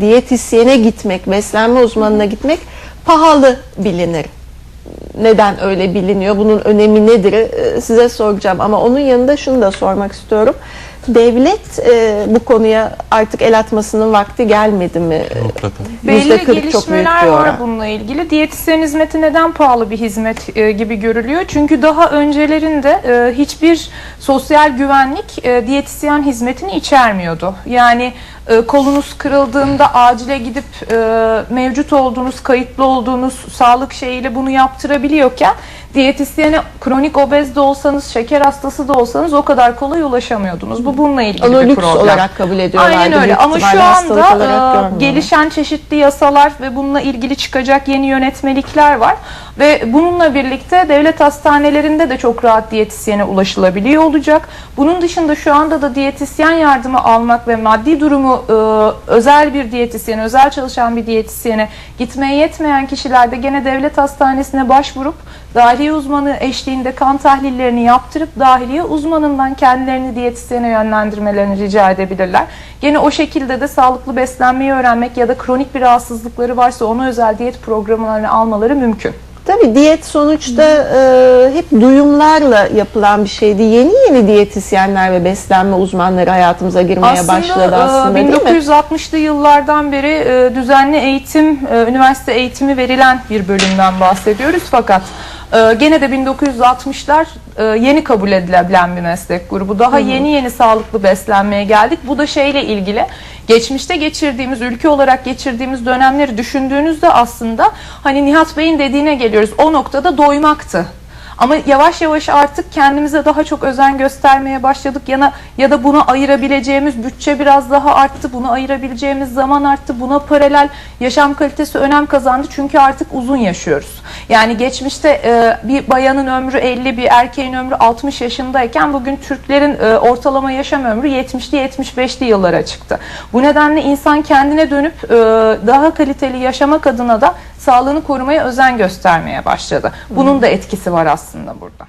Diyetisyene gitmek, beslenme uzmanına gitmek pahalı bilinir. Neden öyle biliniyor? Bunun önemi nedir? Ee, Size soracağım ama onun yanında şunu da sormak istiyorum. Devlet e, bu konuya artık el atmasının vakti gelmedi mi? Mutlaka. Belli gelişmeler var bununla ilgili. Diyetisyen hizmeti neden pahalı bir hizmet e, gibi görülüyor? Çünkü daha öncelerinde e, hiçbir sosyal güvenlik e, diyetisyen hizmetini içermiyordu. Yani e, kolunuz kırıldığında acile gidip e, mevcut olduğunuz, kayıtlı olduğunuz sağlık şeyiyle bunu yaptırabiliyorken diyetisyene kronik obez de olsanız, şeker hastası da olsanız o kadar kolay ulaşamıyordunuz. Bu bununla ilgili Onu bir lüks problem. olarak kabul ediyorlardı. Aynen öyle ama şu anda e, gelişen çeşitli yasalar ve bununla ilgili çıkacak yeni yönetmelikler var ve bununla birlikte devlet hastanelerinde de çok rahat diyetisyene ulaşılabiliyor olacak. Bunun dışında şu anda da diyetisyen yardımı almak ve maddi durumu e, özel bir diyetisyen, özel çalışan bir diyetisyene gitmeye yetmeyen kişiler de gene devlet hastanesine başvurup dahiliye uzmanı eşliğinde kan tahlillerini yaptırıp dahiliye uzmanından kendilerini diyetisyene yönlendirmelerini rica edebilirler. Gene o şekilde de sağlıklı beslenmeyi öğrenmek ya da kronik bir rahatsızlıkları varsa ona özel diyet programlarını almaları mümkün. Tabii diyet sonuçta e, hep duyumlarla yapılan bir şeydi. Yeni yeni diyetisyenler ve beslenme uzmanları hayatımıza girmeye başladı e, aslında değil mi? 1960'lı yıllardan beri e, düzenli eğitim, e, üniversite eğitimi verilen bir bölümden bahsediyoruz. Fakat e, gene de 1960'lar e, yeni kabul edilebilen bir meslek grubu. Daha yeni yeni sağlıklı beslenmeye geldik. Bu da şeyle ilgili. Geçmişte geçirdiğimiz, ülke olarak geçirdiğimiz dönemleri düşündüğünüzde aslında hani Nihat Bey'in dediğine geliyoruz. O noktada doymaktı. Ama yavaş yavaş artık kendimize daha çok özen göstermeye başladık. Ya, ya da buna ayırabileceğimiz bütçe biraz daha arttı. Buna ayırabileceğimiz zaman arttı. Buna paralel yaşam kalitesi önem kazandı. Çünkü artık uzun yaşıyoruz. Yani geçmişte e, bir bayanın ömrü 50, bir erkeğin ömrü 60 yaşındayken bugün Türklerin e, ortalama yaşam ömrü 70'li 75'li yıllara çıktı. Bu nedenle insan kendine dönüp e, daha kaliteli yaşamak adına da sağlığını korumaya özen göstermeye başladı. Bunun da etkisi var aslında burada.